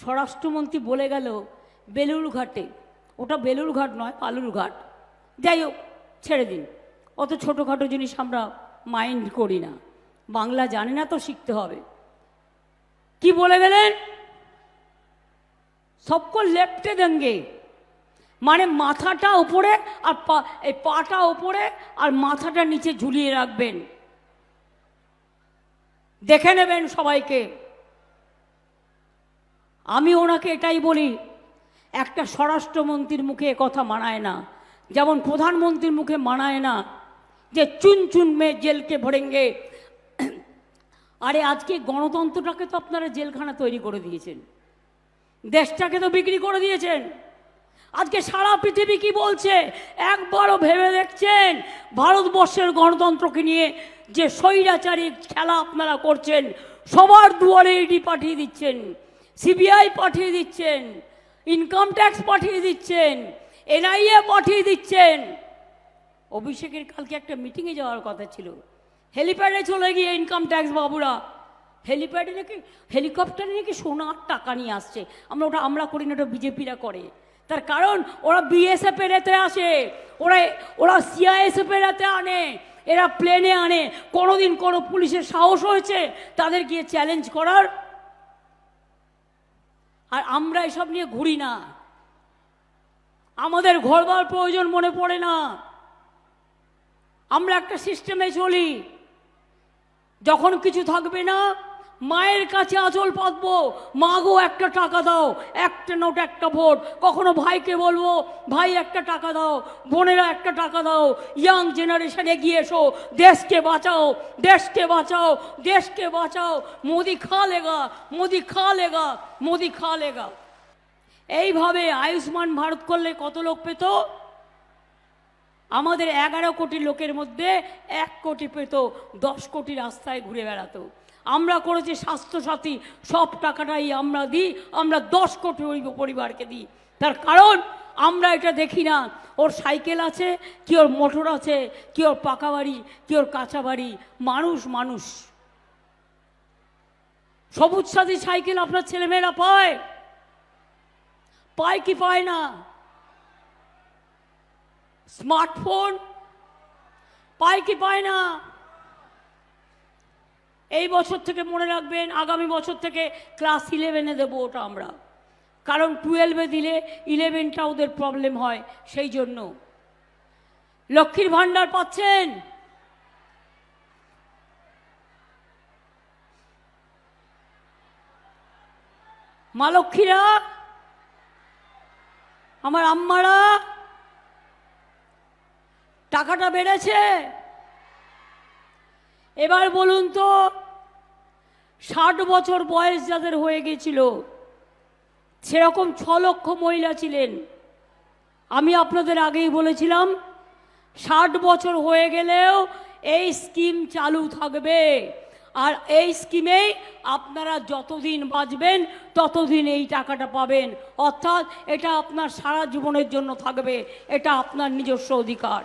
স্বরাষ্ট্রমন্ত্রী বলে গেল বেলুর ঘাটে। ওটা বেলুর ঘাট নয় পালুর ঘাট। যাই হোক, ছেড়ে দিন। অত ছোটোখাটো জিনিস আমরা মাইন্ড করি না। বাংলা জানি না তো শিখতে হবে। কি বলে গেলেন? সবকো লেপটে দেঙ্গে মানে মাথাটা ওপরে আর পা, এই পাটা ওপরে আর মাথাটা নিচে ঝুলিয়ে রাখবেন। দেখে নেবেন সবাইকে। আমি ওনাকে এটাই বলি, একটা স্বরাষ্ট্রমন্ত্রীর মুখে কথা মানায় না। যেমন প্রধানমন্ত্রীর মুখে মানায় না যে চুন চুন মেয়ে জেলকে ভরেঙ্গে। আরে আজকে গণতন্ত্রটাকে তো আপনারা জেলখানা তৈরি করে দিয়েছেন। দেশটাকে তো বিক্রি করে দিয়েছেন। আজকে সারা পৃথিবী কি বলছে? একবারও ভেবে দেখছেন? ভারতবর্ষের গণতন্ত্রকে নিয়ে যে স্বৈরাচারী খেলা আপনারা করছেন, সবার দুয়ারে ইডি পাঠিয়ে দিচ্ছেন। সিবিআই পাঠিয়ে দিচ্ছেন ইনকাম ট্যাক্স পাঠিয়ে দিচ্ছেন এনআইএ পাঠিয়ে দিচ্ছেন। অভিষেকের কালকে একটা মিটিংয়ে যাওয়ার কথা ছিল। হেলিপ্যাডে চলে গিয়ে ইনকাম ট্যাক্স বাবুরা, হেলিপ্যাডে নাকি, হেলিকপ্টারে নাকি সোনার টাকা নিয়ে আসছে। আমরা ওটা, আমরা করি না, ওটা বিজেপিরা করে। তার কারণ, ওরা বিএসএফ এর এতে আসে, ওরা ওরা সিআইএসএফ এর এতে আনে, এরা প্লেনে আনে। কোনোদিন কোনো পুলিশের সাহস হয়েছে তাদের গিয়ে চ্যালেঞ্জ করার। আর আমরা এসব নিয়ে ঘুরি না। আমাদের ঘরবার প্রয়োজন মনে পড়ে না। আমরা একটা সিস্টেমে চলি। যখন কিছু থাকবে না মায়ের কাছে আঁচল পাতবো। মা গো একটা টাকা দাও। একটা নোট, একটা ভোট। কখনো ভাইকে বলব, ভাই, একটা টাকা দাও। বোনেরা, একটা টাকা দাও। ইয়াং জেনারেশন এগিয়ে এসো। দেশকে বাঁচাও। দেশকে বাঁচাও। দেশকে বাঁচাও। মোদি খা লেগা। মোদি খা লেগা। মোদি খা লেগা। এইভাবে আয়ুষ্মান ভারত করলে কত লোক পেত? আমাদের এগারো কোটি লোকের মধ্যে এক কোটি পেত, দশ কোটি রাস্তায় ঘুরে বেড়াতো। আমরা করেছি স্বাস্থ্যসাথী, সব টাকাটাই আমরা দিই, আমরা দশ কোটি ওই পরিবারকে দিই। তার কারণ, আমরা এটা দেখি না। ওর সাইকেল আছে, কি ওর মোটর আছে, কি ওর পাকা বাড়ি, কি ওর কাঁচা বাড়ি। মানুষ মানুষ। সবুজ সাথী সাইকেল আপনার ছেলেমেয়েরা পায়? পায় কি পায় না? স্মার্টফোন পায় কি পায় না, এই বছর থেকে মনে রাখবেন, আগামী বছর থেকে ক্লাস ইলেভেনে দেবো ওটা আমরা। কারণ টুয়েলভে দিলে ইলেভেনটা ওদের প্রবলেম হয়, সেই জন্য। লক্ষ্মীর ভাণ্ডার পাচ্ছেন? মা লক্ষ্মীরা? আমার আম্মারা? টাকাটা বেড়েছে। এবার বলুন তো, ষাট বছর বয়স যাদের হয়ে গেছিল, সেরকম ছ লক্ষ মহিলা ছিলেন। আমি আপনাদের আগেই বলেছিলাম, ষাট বছর হয়ে গেলেও এই স্কিম চালু থাকবে। আর এই স্কিমেই আপনারা যতদিন বাঁচবেন, ততদিন এই টাকাটা পাবেন। অর্থাৎ এটা আপনার সারা জীবনের জন্য থাকবে, এটা আপনার নিজস্ব অধিকার।